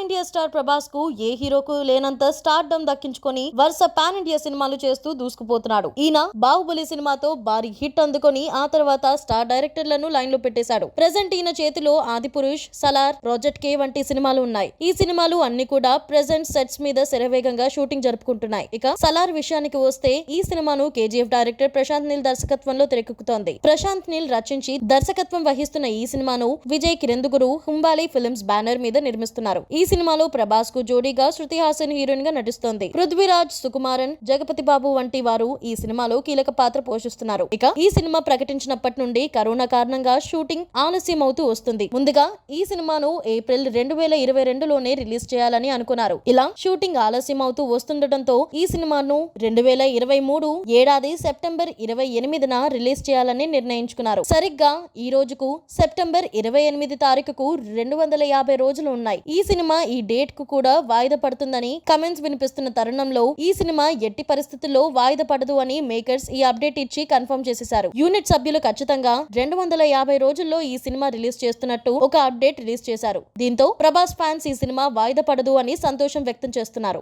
India star ప్రభాస్కు ఏ హీరోకు లేనంత stardom దక్కించుకొని వరుస pan India సినిమాలు చేస్తూ దూసుకుపోతున్నాడు. ఈయన బాహుబలి సినిమాతో భారీ హిట్ అందుకొని ఆ తర్వాత స్టార్ డైరెక్టర్లను లైన్లో పెట్టేశాడు. ప్రెసెంట్ ఈయన చేతిలో ఆదిపురుష్ సలార్ ప్రాజెక్ట్ కే వంటి సినిమాలు ఉన్నాయి. ఈ సినిమాలు అన్ని కూడా ప్రెసెంట్ సెట్స్ మీద శరవేగంగా షూటింగ్ జరుపుకుంటున్నాయి. ఇక సలార్ విషయానికి వస్తే ఈ సినిమాను కేజీఎఫ్ డైరెక్టర్ ప్రశాంత్ నీల్ దర్శకత్వంలో తెరకెక్కుతోంది. ప్రశాంత్ నీల్ రచించి దర్శకత్వం వహిస్తున్న ఈ సినిమాను విజయ్ కిరందుగురు హుంబాలి ఫిల్మ్స్ బ్యానర్ మీద నిర్మిస్తున్నారు. ఈ ఈ సినిమాలో ప్రభాస్కు జోడీగా శృతి హాసన్ హీరోయిన్గా నటిస్తోంది. పృథ్వీరాజ్ సుకుమారన్ జగపతి బాబు వంటి వారు ఈ సినిమాలో కీలక పాత్ర పోషిస్తున్నారు. ఇక ఈ సినిమా ప్రకటించినప్పటి నుండి కరోనా కారణంగా షూటింగ్ ఆలస్యం అవుతూ వస్తుంది. ముందుగా ఈ సినిమాను ఏప్రిల్ రెండు వేల ఇరవై రెండులోనే రిలీజ్ చేయాలని అనుకున్నారు. ఇలా షూటింగ్ ఆలస్యం అవుతూ వస్తుండటంతో ఈ సినిమాను రెండు వేల ఇరవై మూడు ఏడాది సెప్టెంబర్ ఇరవై ఎనిమిదిన రిలీజ్ చేయాలని నిర్ణయించుకున్నారు. సరిగ్గా ఈ రోజుకు సెప్టెంబర్ ఇరవై ఎనిమిది తారీఖుకు రెండు వందల యాభై రోజులు ఉన్నాయి. ఈ సినిమా ఈ డేట్కు కూడా వాయిదా పడుతుందని కమెంట్స్ వినిపిస్తున్న తరుణంలో ఈ సినిమా ఎట్టి పరిస్థితుల్లో వాయిదా పడదు అని మేకర్స్ ఈ అప్డేట్ ఇచ్చి కన్ఫర్మ్ చేసేశారు. యూనిట్ సభ్యులు ఖచ్చితంగా రెండు వందల యాభై రోజుల్లో ఈ సినిమా రిలీజ్ చేస్తున్నట్టు ఒక అప్డేట్ రిలీజ్ చేశారు. దీంతో ప్రభాస్ ఫ్యాన్స్ ఈ సినిమా వాయిదా పడదు అని సంతోషం వ్యక్తం చేస్తున్నారు.